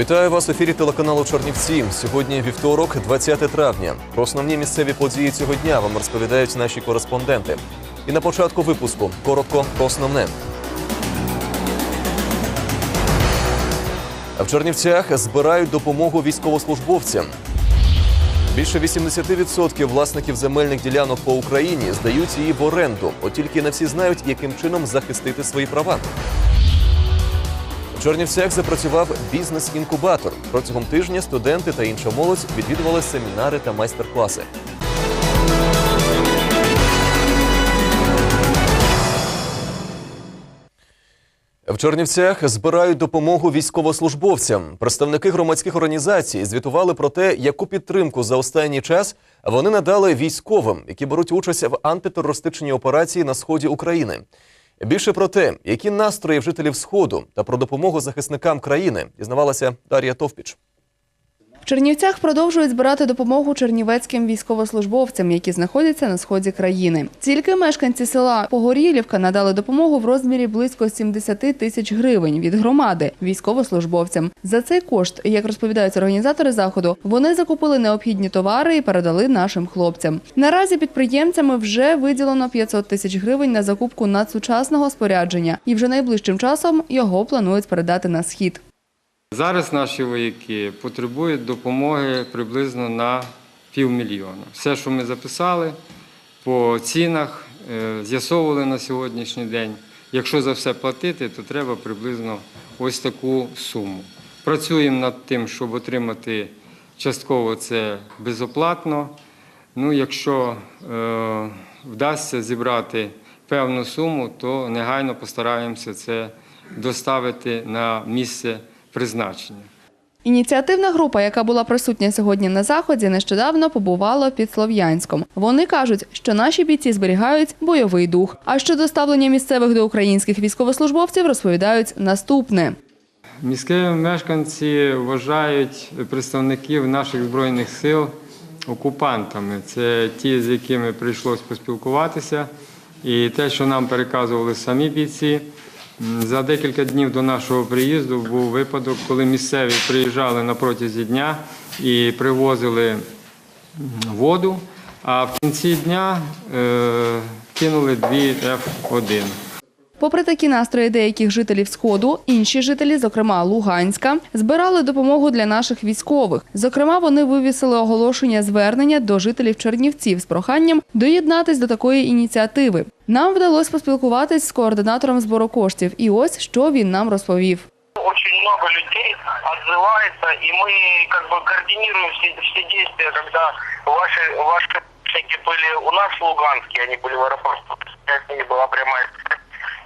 Вітаю вас в ефірі телеканалу Чорнівці. Сьогодні вівторок, 20 травня. Про основні місцеві події цього дня вам розповідають наші кореспонденти. І на початку випуску коротко про основне. В Чернівцях збирають допомогу військовослужбовцям. Більше 80% власників земельних ділянок по Україні здають її в оренду. От тільки не всі знають, яким чином захистити свої права. В Чернівцях запрацював бізнес-інкубатор. Протягом тижня студенти та інша молодь відвідували семінари та майстер-класи. В Чернівцях збирають допомогу військовослужбовцям. Представники громадських організацій звітували про те, яку підтримку за останній час вони надали військовим, які беруть участь в антитерористичній операції на сході України. Більше про те, які настрої в жителів Сходу та про допомогу захисникам країни, дізнавалася Дар'я Товпіч. Чернівцях продовжують збирати допомогу чернівецьким військовослужбовцям, які знаходяться на сході країни. Тільки мешканці села Погорілівка надали допомогу в розмірі близько 70 тисяч гривень від громади військовослужбовцям. За цей кошт, як розповідають організатори заходу, вони закупили необхідні товари і передали нашим хлопцям. Наразі підприємцями вже виділено 500 тисяч гривень на закупку надсучасного спорядження, і вже найближчим часом його планують передати на схід. Зараз наші вояки потребують допомоги приблизно на півмільйона. Все, що ми записали по цінах, е, з'ясовували на сьогоднішній день. Якщо за все платити, то треба приблизно ось таку суму. Працюємо над тим, щоб отримати частково це безоплатно. Ну, якщо е, вдасться зібрати певну суму, то негайно постараємося це доставити на місце призначення. Ініціативна група, яка була присутня сьогодні на заході, нещодавно побувала під Слов'янськом. Вони кажуть, що наші бійці зберігають бойовий дух. А щодо ставлення місцевих до українських військовослужбовців, розповідають наступне. Міські мешканці вважають представників наших збройних сил окупантами. Це ті, з якими прийшлось поспілкуватися. І те, що нам переказували самі бійці. За декілька днів до нашого приїзду був випадок, коли місцеві приїжджали на протязі дня і привозили воду, а в кінці дня е, кинули дві F1. Попри такі настрої деяких жителів Сходу, інші жителі, зокрема Луганська, збирали допомогу для наших військових. Зокрема, вони вивісили оголошення звернення до жителів Чернівців з проханням доєднатись до такої ініціативи. Нам вдалося поспілкуватись з координатором збору коштів, і ось що він нам розповів. Очень много людей отзывается, и мы как бы координируем все, все действия, когда ваши, ваши сотрудники были у нас в Луганске, они были в аэропорту, с ними была прямая связь.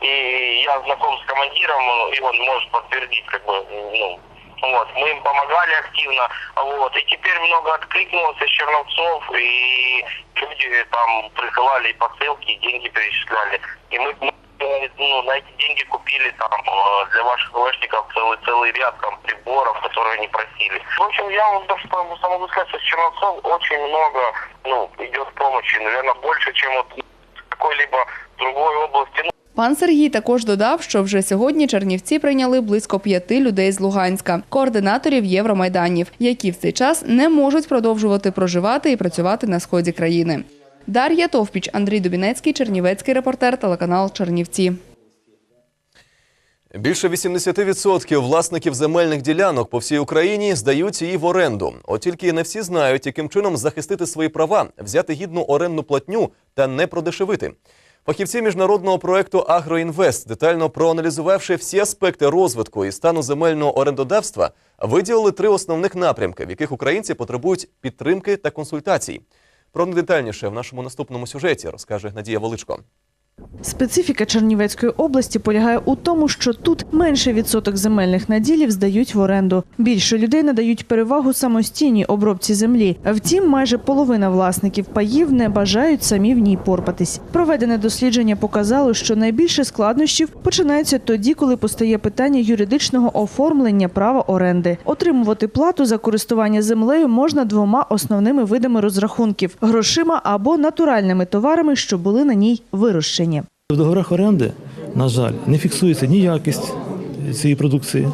И я знаком с командиром, и он может подтвердить, как бы, ну, вот, мы им помогали активно, вот, и теперь много откликнулось из Черновцов, и люди там присылали посылки, деньги перечисляли, и мы ну, на эти деньги купили там э, для ваших ВШников целый, целый ряд там приборов, которые они просили. В общем, я вам даже сам могу сказать, что с Черновцов очень много, ну, идет помощи, наверное, больше, чем вот какой-либо другой области. Пан Сергій також додав, що вже сьогодні Чернівці прийняли близько п'яти людей з Луганська, координаторів Євромайданів, які в цей час не можуть продовжувати проживати і працювати на сході країни. Дар'я Товпіч, Андрій Дубінецький, Чернівецький репортер, телеканал Чернівці. Більше 80% власників земельних ділянок по всій Україні здають її в оренду. От тільки не всі знають, яким чином захистити свої права, взяти гідну орендну платню та не продешевити. Фахівці міжнародного проекту Агроінвест, детально проаналізувавши всі аспекти розвитку і стану земельного орендодавства, виділили три основних напрямки, в яких українці потребують підтримки та консультацій. Про них детальніше в нашому наступному сюжеті розкаже Надія Величко. Специфіка Чернівецької області полягає у тому, що тут менший відсоток земельних наділів здають в оренду. Більше людей надають перевагу самостійній обробці землі. Втім, майже половина власників паїв не бажають самі в ній порпатись. Проведене дослідження показало, що найбільше складнощів починається тоді, коли постає питання юридичного оформлення права оренди. Отримувати плату за користування землею можна двома основними видами розрахунків грошима або натуральними товарами, що були на ній вирощені. В договорах оренди, на жаль, не фіксується ні якість цієї продукції,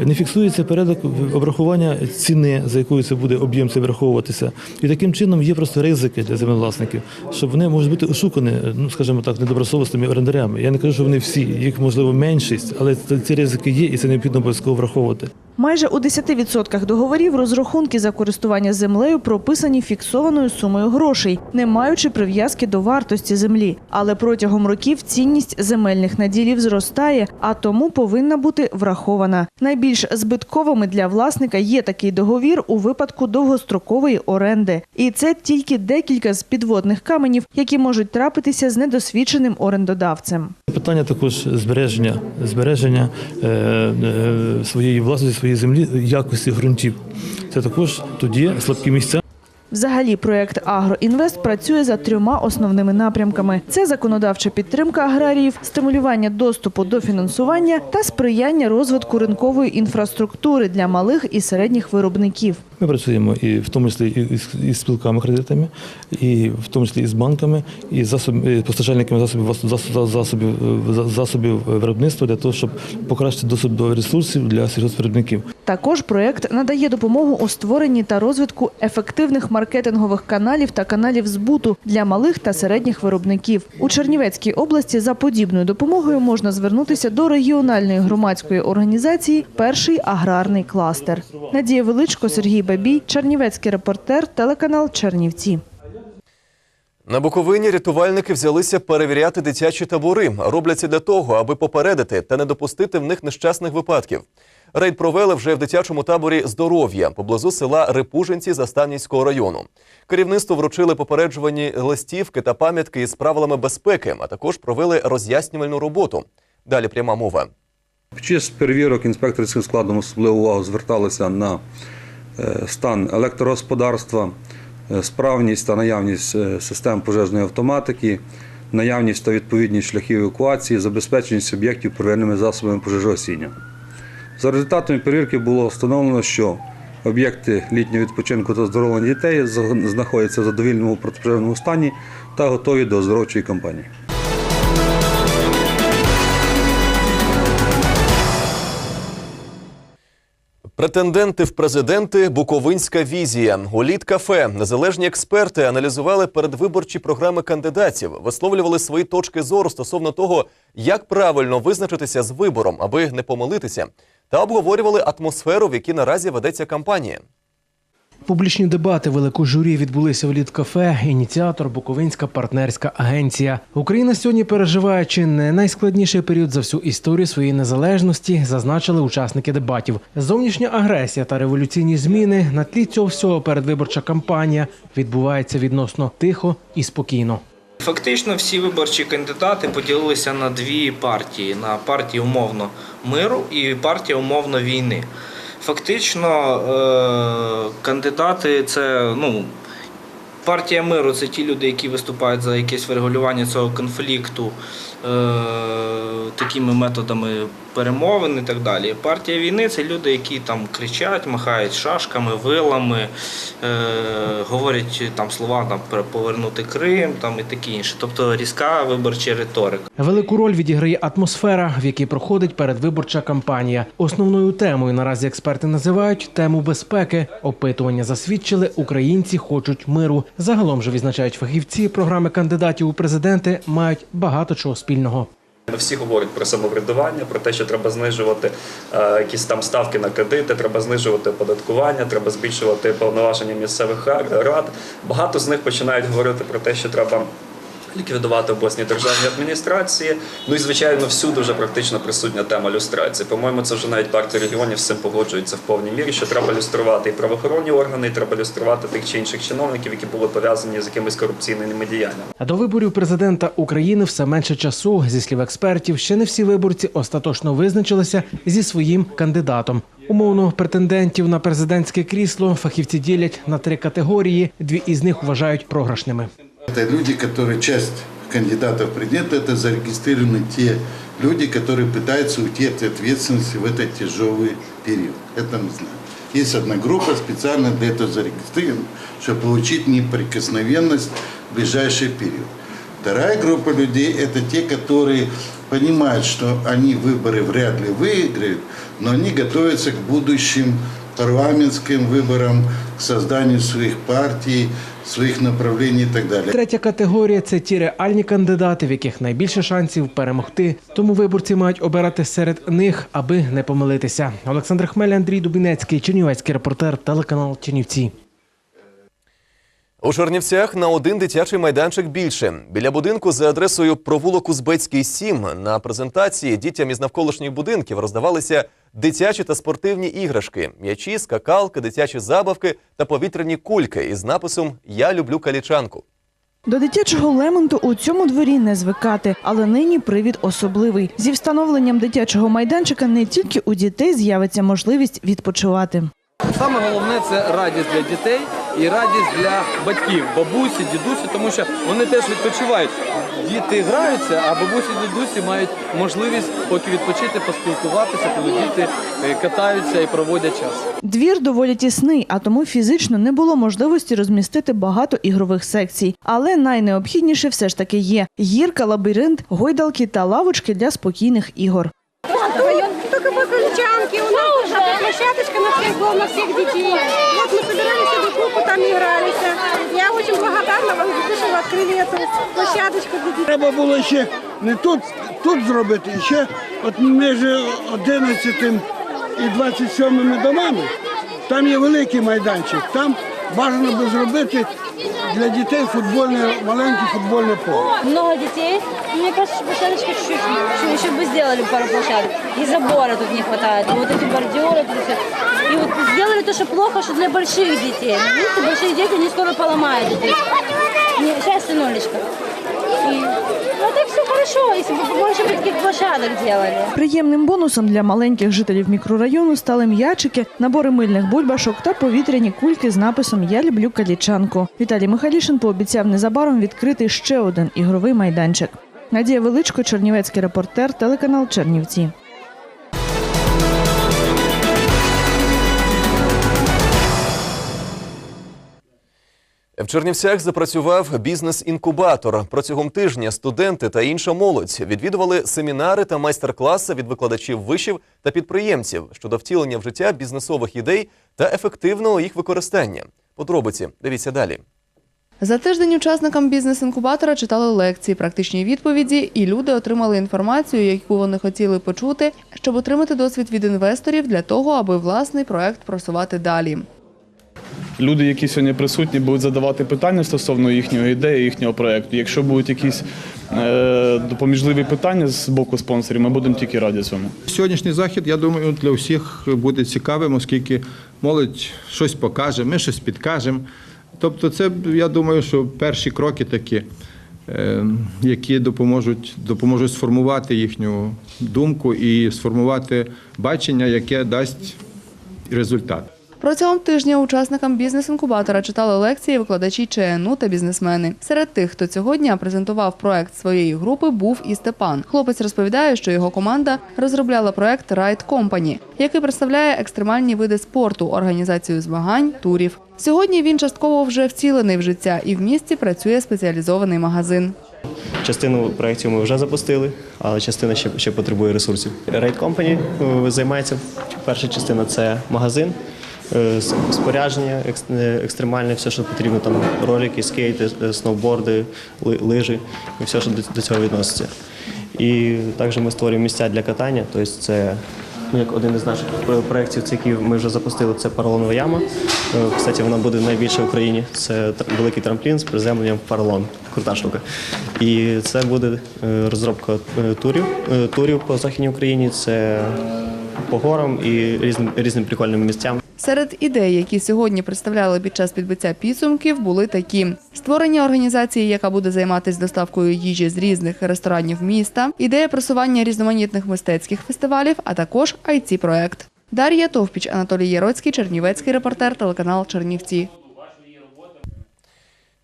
не фіксується порядок обрахування ціни, за якою це буде об'єм це враховуватися. І таким чином є просто ризики для землевласників, що вони можуть бути ошукані, ну скажімо так, недобросовісними орендарями. Я не кажу, що вони всі, їх можливо меншість, але ці ризики є, і це необхідно обов'язково враховувати. Майже у 10% договорів розрахунки за користування землею прописані фіксованою сумою грошей, не маючи прив'язки до вартості землі. Але протягом років цінність земельних наділів зростає, а тому повинна бути врахована. Найбільш збитковими для власника є такий договір у випадку довгострокової оренди. І це тільки декілька з підводних каменів, які можуть трапитися з недосвідченим орендодавцем. Питання також збереження, збереження е, е, своєї власності, своєї землі, якості ґрунтів. Це також тоді слабкі місця. Взагалі, проект Агроінвест працює за трьома основними напрямками: це законодавча підтримка аграріїв, стимулювання доступу до фінансування та сприяння розвитку ринкової інфраструктури для малих і середніх виробників. Ми працюємо і в тому числі і з, спілками кредитами, і в тому числі і з банками, і засоб, постачальниками засобів засобів, засобів, е, засобів виробництва для того, щоб покращити доступ до ресурсів для сільгоспвиробників. Також проект надає допомогу у створенні та розвитку ефективних маркетингових каналів та каналів збуту для малих та середніх виробників. У Чернівецькій області за подібною допомогою можна звернутися до регіональної громадської організації Перший аграрний кластер. Надія Величко, Сергій Бабій, Чернівецький репортер, телеканал Чернівці. На Буковині рятувальники взялися перевіряти дитячі табори. Роблять це для того, аби попередити та не допустити в них нещасних випадків. Рейд провели вже в дитячому таборі здоров'я поблизу села Рипужинці Заставнівського району. Керівництву вручили попереджувальні листівки та пам'ятки із правилами безпеки, а також провели роз'яснювальну роботу. Далі пряма мова. Під час перевірок інспекторським складом особливу увагу зверталися на е, стан електрогосподарства, е, справність та наявність е, систем пожежної автоматики, наявність та відповідність шляхів евакуації, забезпеченість об'єктів первинними засобами пожежогасіння. За результатами перевірки було встановлено, що об'єкти літнього відпочинку та оздоровлення дітей знаходяться в задовільному протипожежному стані та готові до оздоровчої кампанії. Претенденти в президенти Буковинська візія. У лід-кафе незалежні експерти аналізували передвиборчі програми кандидатів, висловлювали свої точки зору стосовно того, як правильно визначитися з вибором, аби не помилитися, та обговорювали атмосферу, в якій наразі ведеться кампанія. Публічні дебати велику журі відбулися в літкафе. Ініціатор Буковинська партнерська агенція. Україна сьогодні переживає чи не найскладніший період за всю історію своєї незалежності, зазначили учасники дебатів. Зовнішня агресія та революційні зміни на тлі цього всього передвиборча кампанія відбувається відносно тихо і спокійно. Фактично всі виборчі кандидати поділилися на дві партії: на партію умовно миру і партію умовно війни. Фактично, е- кандидати це ну. Партія миру це ті люди, які виступають за якесь врегулювання цього конфлікту такими методами перемовин і так далі. Партія війни це люди, які там кричать, махають шашками, вилами, е- говорять там слова там про повернути Крим там і таке інше. Тобто різка виборча риторика. Велику роль відіграє атмосфера, в якій проходить передвиборча кампанія. Основною темою наразі експерти називають тему безпеки. Опитування засвідчили, українці хочуть миру. Загалом же відзначають фахівці, програми кандидатів у президенти мають багато чого спільного. Всі говорять про самоврядування, про те, що треба знижувати е, якісь там ставки на кредити, треба знижувати оподаткування, треба збільшувати повноваження місцевих рад. Багато з них починають говорити про те, що треба ліквідувати обласні державні адміністрації. Ну і звичайно, всюди вже практично присутня тема люстрації. По-моєму, це вже навіть партія регіонів з цим погоджується в повній мірі, що треба люструвати і правоохоронні органи, і треба люструвати тих чи інших чиновників, які були пов'язані з якимись корупційними діяннями. А до виборів президента України все менше часу. Зі слів експертів, ще не всі виборці остаточно визначилися зі своїм кандидатом. Умовно претендентів на президентське крісло фахівці ділять на три категорії. Дві із них вважають програшними. Это люди, которые часть кандидатов в это зарегистрированы те люди, которые пытаются уйти от ответственности в этот тяжелый период. Это мы знаем. Есть одна группа специально для этого зарегистрирована, чтобы получить неприкосновенность в ближайший период. Вторая группа людей – это те, которые понимают, что они выборы вряд ли выиграют, но они готовятся к будущим парламентским виборам, созданню своїх партій, своїх направлень і так далі. Третя категорія це ті реальні кандидати, в яких найбільше шансів перемогти. Тому виборці мають обирати серед них, аби не помилитися. Олександр Хмель, Андрій Дубінецький, Чернівецький репортер, телеканал Чернівці. У Чернівцях на один дитячий майданчик більше. Біля будинку за адресою провулок Узбецький 7 на презентації дітям із навколишніх будинків роздавалися дитячі та спортивні іграшки, м'ячі, скакалки, дитячі забавки та повітряні кульки із написом Я люблю калічанку. До дитячого лемонту у цьому дворі не звикати, але нині привід особливий. Зі встановленням дитячого майданчика не тільки у дітей з'явиться можливість відпочивати. Саме головне це радість для дітей і радість для батьків, бабусі, дідусі, тому що вони теж відпочивають. Діти граються, а бабусі дідусі мають можливість поки відпочити, поспілкуватися, коли діти е, катаються і проводять час. Двір доволі тісний, а тому фізично не було можливості розмістити багато ігрових секцій. Але найнеобхідніше все ж таки є гірка, лабіринт, гойдалки та лавочки для спокійних ігор. Район только по Колючанке. У нас площадочка на всех был, на всех детей. Вот мы собирались в группу, там игрались. Я очень благодарна вам за то, что вы открыли эту площадочку для детей. Треба було ще не тут, тут зробити, ще от між 11 і 27 домами. Там є великий майданчик. Там бажано би зробити для дітей футбольне, маленьке футбольне поле. Много детей. Мне кажется, что площадочка чуть-чуть, еще, еще бы сделали пару площадок. И забора тут не хватает. Вот эти бордюры, тут всё. И вот сделали то, что плохо, что для больших детей. Ну, Видите, большие дети, они скоро поломают детей. Не, сейчас сынулечка. И, ну так все хорошо, если бы больше таких площадок делали. Приємним бонусом для маленьких жителів мікрорайону стали м'ячики, набори мильних бульбашок та повітряні кульки з написом Я люблю калічанку. Віталій Михайлішин пообіцяв незабаром відкрити ще один ігровий майданчик. Надія Величко, Чернівецький репортер, телеканал Чернівці. В Чернівцях запрацював бізнес-інкубатор. Протягом тижня студенти та інша молодь відвідували семінари та майстер-класи від викладачів вишів та підприємців щодо втілення в життя бізнесових ідей та ефективного їх використання. Подробиці дивіться далі. За тиждень учасникам бізнес-інкубатора читали лекції, практичні відповіді, і люди отримали інформацію, яку вони хотіли почути, щоб отримати досвід від інвесторів для того, аби власний проект просувати далі. Люди, які сьогодні присутні, будуть задавати питання стосовно їхньої ідеї, їхнього проекту. Якщо будуть якісь е, допоміжливі питання з боку спонсорів, ми будемо тільки раді цьому. Сьогоднішній захід, я думаю, для всіх буде цікавим, оскільки молодь щось покаже, ми щось підкажемо. Тобто, це я думаю, що перші кроки такі, е, які допоможуть, допоможуть сформувати їхню думку і сформувати бачення, яке дасть результат. Протягом тижня учасникам бізнес-інкубатора читали лекції викладачі ЧНУ та бізнесмени. Серед тих, хто цього дня презентував проект своєї групи, був і Степан. Хлопець розповідає, що його команда розробляла проект Ride Company, який представляє екстремальні види спорту, організацію змагань, турів. Сьогодні він частково вже вцілений в життя і в місті працює спеціалізований магазин. Частину проєктів ми вже запустили, але частина ще, ще потребує ресурсів. Raid Company е, займається. Перша частина це магазин, спорядження е, екстремальне, все, що потрібно, там ролики, скейти, е, сноуборди, ли- лижі і все, що до, цього відноситься. І також ми створюємо місця для катання, тобто це. Ну, як один із наших е, проєктів, це який ми вже запустили, це поролонова яма. Е, Кстати, вона буде найбільша в Україні. Це великий трамплін з приземленням в. Крута штука. І це буде е, розробка е, турів, е, турів по Західній Україні. Це по горам і різним, різним прикольним місцям. Серед ідей, які сьогодні представляли під час підбиття підсумків, були такі: створення організації, яка буде займатися доставкою їжі з різних ресторанів міста, ідея просування різноманітних мистецьких фестивалів, а також it проект Дар'я Товпіч, Анатолій Яроцький, Чернівецький репортер, телеканал Чернівці.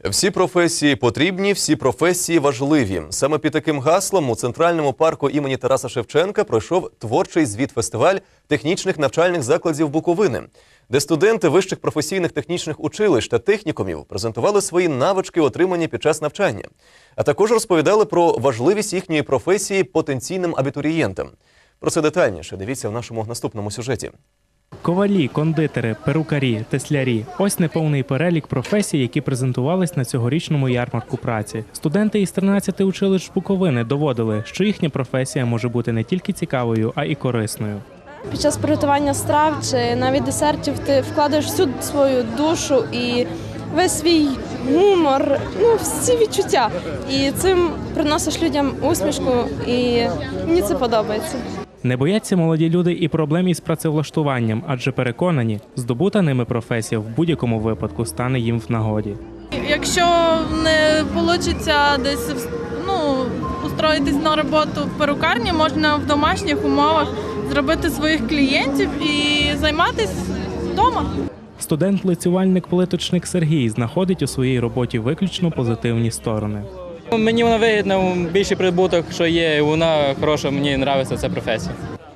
Всі професії потрібні, всі професії важливі. Саме під таким гаслом у центральному парку імені Тараса Шевченка пройшов творчий звіт-фестиваль технічних навчальних закладів Буковини, де студенти вищих професійних технічних училищ та технікумів презентували свої навички, отримані під час навчання, а також розповідали про важливість їхньої професії потенційним абітурієнтам. Про це детальніше дивіться в нашому наступному сюжеті. Ковалі, кондитери, перукарі, теслярі ось неповний перелік професій, які презентувались на цьогорічному ярмарку праці. Студенти із 13 училищ Буковини доводили, що їхня професія може бути не тільки цікавою, а й корисною. Під час приготування страв чи навіть десертів ти вкладаєш всю свою душу і весь свій гумор, ну всі відчуття. І цим приносиш людям усмішку, і мені це подобається. Не бояться молоді люди і проблем із працевлаштуванням, адже переконані, здобута ними професія в будь-якому випадку стане їм в нагоді. Якщо не вийде десь ну, устроїтись на роботу в перукарні, можна в домашніх умовах зробити своїх клієнтів і займатися вдома. Студент-лицювальник-плиточник Сергій знаходить у своїй роботі виключно позитивні сторони. Мені вона вигідна, більший прибуток, що є, і вона хороша, мені подобається ця професія.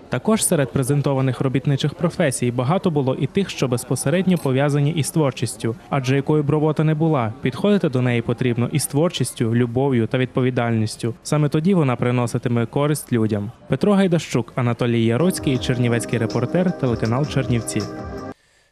Також серед презентованих робітничих професій багато було і тих, що безпосередньо пов'язані із творчістю, адже якою б робота не була, підходити до неї потрібно із творчістю, любов'ю та відповідальністю. Саме тоді вона приноситиме користь людям. Петро Гайдащук, Анатолій Яроцький, Чернівецький репортер, телеканал Чернівці.